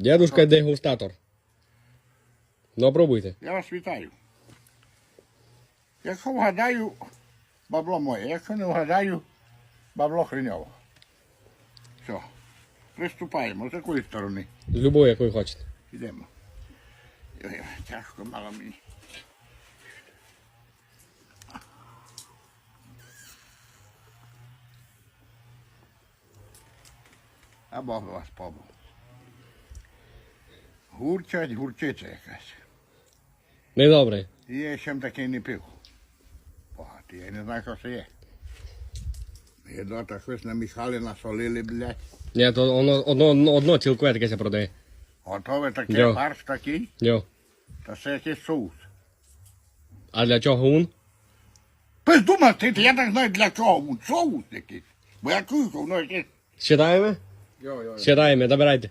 Дедушка дегустатор. Ну, пробуйте. Я вас вітаю. Якщо вгадаю, бабло моє. Якщо не вгадаю, бабло хреньово. Все. Приступаємо. З якої сторони? З любої, якої хочете. Йдемо. Ой, тяжко мало мені. А Бог вас побув. Гурчать, гурчиця якась. Недобре. І я ще такий не пив. Багато, я не знаю, що це є. Єдота щось намішали, насолили, блядь. Ні, то воно одно, одно цілкове таке ся продає. Готове таке Йо. фарш такий, Йо. та це якийсь соус. А для чого він? Пиздума, ти, я так знаю для чого, він соус якийсь. Бо я чую, що воно якесь. Считаємо? Йо, йо, Считаємо, добирайте.